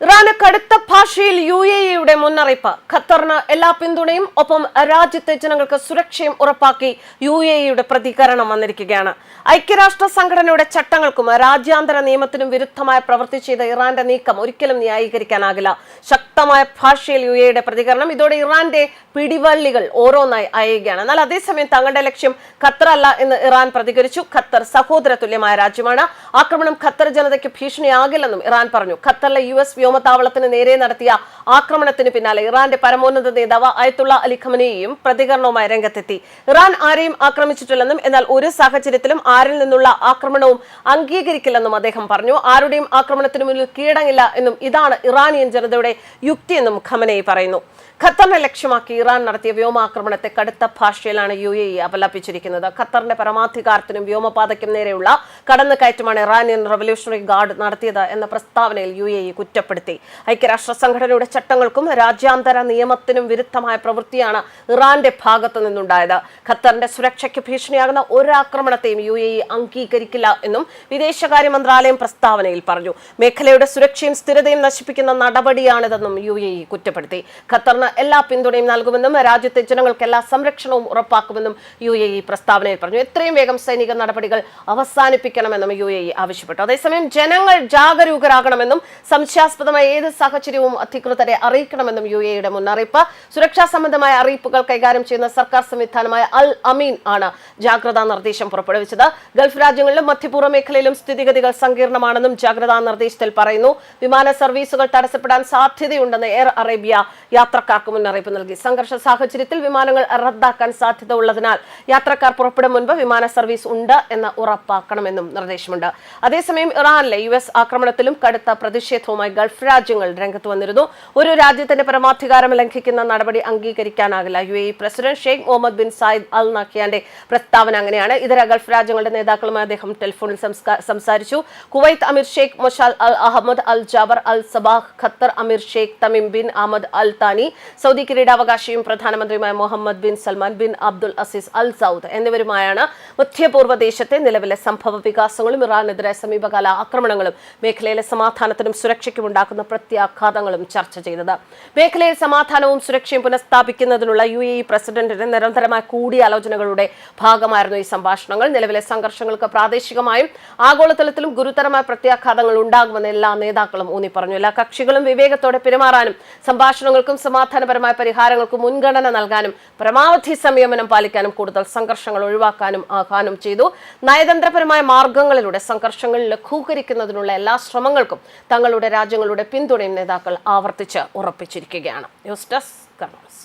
ഇറാന് കടുത്ത ഭാഷയിൽ U A ഇയുടെ മുന്നറിയിപ്പ്. ഖത്തറിന് എല്ലാ പിന്തുണയും ഒപ്പം രാജ്യത്തെ ജനങ്ങൾക്ക് സുരക്ഷയും ഉറപ്പാക്കി യു എ ഇയുടെ പ്രതികരണം വന്നിരിക്കുകയാണ്. ഐക്യരാഷ്ട്ര സംഘടനയുടെ ചട്ടങ്ങൾക്കും രാജ്യാന്തര നിയമത്തിനും വിരുദ്ധമായ പ്രവൃത്തി ചെയ്ത ഇറാന്റെ നീക്കം ഒരിക്കലും ന്യായീകരിക്കാനാകില്ല. ശക്തമായ ഭാഷയിൽ യു എയുടെ പ്രതികരണം ഇതോടെ ഇറാന്റെ പിടിവള്ളികൾ ഓരോന്നായി അയയുകയാണ്. എന്നാൽ അതേസമയം തങ്ങളുടെ ലക്ഷ്യം ഖത്തർ അല്ല എന്ന് ഇറാൻ പ്രതികരിച്ചു. ഖത്തർ സഹോദര തുല്യമായ രാജ്യമാണ്. ആക്രമണം ഖത്തർ ജനതയ്ക്ക് ഭീഷണിയാകില്ലെന്നും ഇറാൻ പറഞ്ഞു. ഖത്തറിലെ യു എസ് വ്യോമതാവളത്തിന് നേരെ നടത്തിയ ആക്രമണത്തിന് പിന്നാലെ ഇറാന്റെ പരമോന്നത നേതാവ് അയത്തുള്ള അലി ഖമനെയും പ്രതികരണവുമായി രംഗത്തെത്തി. ഇറാൻ ആരെയും ആക്രമിച്ചിട്ടില്ലെന്നും എന്നാൽ ഒരു സാഹചര്യത്തിലും ആരിൽ നിന്നുള്ള ആക്രമണവും അംഗീകരിക്കില്ലെന്നും അദ്ദേഹം പറഞ്ഞു. ആരുടെയും ആക്രമണത്തിന് മുന്നിൽ കീഴടങ്ങില്ല എന്നും ഇതാണ് ഇറാനിയൻ ജനതയുടെ യുക്തിയെന്നും ഖമനയി പറയുന്നു. ഖത്തറിനെ ലക്ഷ്യമാക്കി ഇറാൻ നടത്തിയ വ്യോമാക്രമണത്തെ കടുത്ത ഭാഷയിലാണ് യു എ അപലപിച്ചിരിക്കുന്നത് ഖത്തറിന്റെ പരമാധികാരത്തിനും വ്യോമപാതയ്ക്കും നേരെയുള്ള കടന്നുകയറ്റമാണ് ഇറാനിയൻ റവല്യൂഷണറി ഗാർഡ് നടത്തിയത് എന്ന പ്രസ്താവനയിൽ യു എ കുറ്റപ്പെടുത്തി. ഐക്യരാഷ്ട്ര സംഘടനയുടെ ചട്ടങ്ങൾക്കും രാജ്യാന്തര നിയമത്തിനും വിരുദ്ധമായ പ്രവൃത്തിയാണ് ഇറാന്റെ ഭാഗത്തു നിന്നുണ്ടായത്. ഖത്തറിന്റെ സുരക്ഷയ്ക്ക് ഭീഷണിയാകുന്ന ഒരാക്രമണത്തെയും യു എ ഇ അംഗീകരിക്കില്ല എന്നും വിദേശകാര്യ മന്ത്രാലയം പ്രസ്താവനയിൽ പറഞ്ഞു. മേഖലയുടെ സുരക്ഷയും സ്ഥിരതയും നശിപ്പിക്കുന്ന നടപടിയാണിതെന്നും യു എ ഇ കുറ്റപ്പെടുത്തി. ഖത്തറിന് എല്ലാ പിന്തുണയും നൽകുമെന്നും രാജ്യത്തെ ജനങ്ങൾക്ക് എല്ലാ സംരക്ഷണവും ഉറപ്പാക്കുമെന്നും യു എ ഇ പ്രസ്താവനയിൽ പറഞ്ഞു. എത്രയും വേഗം സൈനിക നടപടികൾ അവസാനിപ്പിക്കണമെന്നും യു എ ഇ ആവശ്യപ്പെട്ടു. അതേസമയം ജനങ്ങൾ ജാഗരൂകരാകണമെന്നും സംശയാസ്പദമായ ഏത് സാഹചര്യവും അധികൃതരെ അറിയിക്കണമെന്നും യു എയുടെ യുടെ മുന്നറിയിപ്പ്. സുരക്ഷാ സംബന്ധമായ അറിയിപ്പുകൾ കൈകാര്യം ചെയ്യുന്ന സർക്കാർ സംവിധാനമായ അൽ അമീൻ ആണ് ജാഗ്രതാ നിർദ്ദേശം പുറപ്പെടുവിച്ചത്. ഗൾഫ് രാജ്യങ്ങളിലും മധ്യപൂർവ മേഖലയിലും സ്ഥിതിഗതികൾ സങ്കീർണമാണെന്നും ജാഗ്രതാ നിർദ്ദേശത്തിൽ പറയുന്നു. വിമാന സർവീസുകൾ തടസ്സപ്പെടാൻ സാധ്യതയുണ്ടെന്ന് എയർ അറേബ്യ യാത്രക്കാർക്ക് മുന്നറിയിപ്പ് നൽകി. സംഘർഷ സാഹചര്യത്തിൽ വിമാനങ്ങൾ റദ്ദാക്കാൻ സാധ്യത ഉള്ളതിനാൽ യാത്രക്കാർ പുറപ്പെടും മുൻപ് വിമാന സർവീസ് ഉണ്ട് എന്ന് ഉറപ്പാക്കണമെന്നും നിർദ്ദേശമുണ്ട്. അതേസമയം ഇറാനിലെ യു ആക്രമണത്തിലും കടുത്ത പ്രതിഷേധവുമായി ഗൾഫ് രാജ്യങ്ങൾ രംഗത്ത് വന്നിരുന്നു. ഒരു രാജ്യത്തിന്റെ പരമാധികാരം ലംഘിക്കുന്ന നടപടി അംഗീകരിക്കാനാകില്ല. U A president Sheikh Mohammed bin Zayed Al നഖിയാന്റെ പ്രസ്താവന അങ്ങനെയാണ്. ഇതര ഗൾഫ് രാജ്യങ്ങളുടെ നേതാക്കളുമായി അദ്ദേഹം ടെലിഫോണിൽ സംസാരിച്ചു. കുവൈത്ത് അമീർ Sheikh Meshal Al Ahmad Al Jaber Al Sabah Qatar അമീർ Sheikh Tamim bin Ahmad Al Thani Saudi കിരീടാവകാശിയും പ്രധാനമന്ത്രിയുമായ Mohammed bin Salman bin Abdul Aziz Al Saud എന്നിവരുമായാണ് മധ്യപൂർവ ദേശത്തെ നിലവിലെ സംഭവ വികാസങ്ങളും ഇറാനെതിരായ സമീപകാല ആക്രമണങ്ങളും മേഖലയിലെ സമാധാനത്തിനും സുരക്ഷയ്ക്കും ഉണ്ടാക്കുന്ന പ്രത്യാഘാതങ്ങളും ചർച്ച ചെയ്തത്. മേഖലയിൽ സമാധാനവും സുരക്ഷയും പുനഃസ്ഥാപിക്കുന്നതിനുള്ള യു എ ഇ പ്രസിഡന്റിന്റെ നിരന്തരമായ കൂടിയാലോചനകളുടെ ഭാഗമായിരുന്നു ഈ സംഭാഷണങ്ങൾ. നിലവിലെ സംഘർഷങ്ങൾക്ക് പ്രാദേശികമായും ആഗോളതലത്തിലും ഗുരുതരമായ പ്രത്യാഘാതങ്ങൾ ഉണ്ടാകുമെന്ന് എല്ലാ നേതാക്കളും ഊന്നി പറഞ്ഞു എല്ലാ കക്ഷികളും വിവേകത്തോടെ പെരുമാറാനും സംഭാഷണങ്ങൾക്കും സമാധാനപരമായ പരിഹാരങ്ങൾക്കും മുൻഗണന നൽകാനും പരമാവധി സംയമനം പാലിക്കാനും കൂടുതൽ സംഘർഷങ്ങൾ ഒഴിവാക്കാനും ആഹ്വാനം ചെയ്തു. നയതന്ത്രപരമായ മാർഗങ്ങളിലൂടെ സംഘർഷങ്ങൾ ലഘൂകരിക്കുന്നതിനുള്ള എല്ലാ ശ്രമങ്ങൾക്കും തങ്ങളുടെ രാജ്യങ്ങളുടെ പിന്തുണയും നേതാക്കൾ ആവർത്തിച്ച് ഉറപ്പിച്ചിരിക്കുകയാണ്. News desk കർണാസ്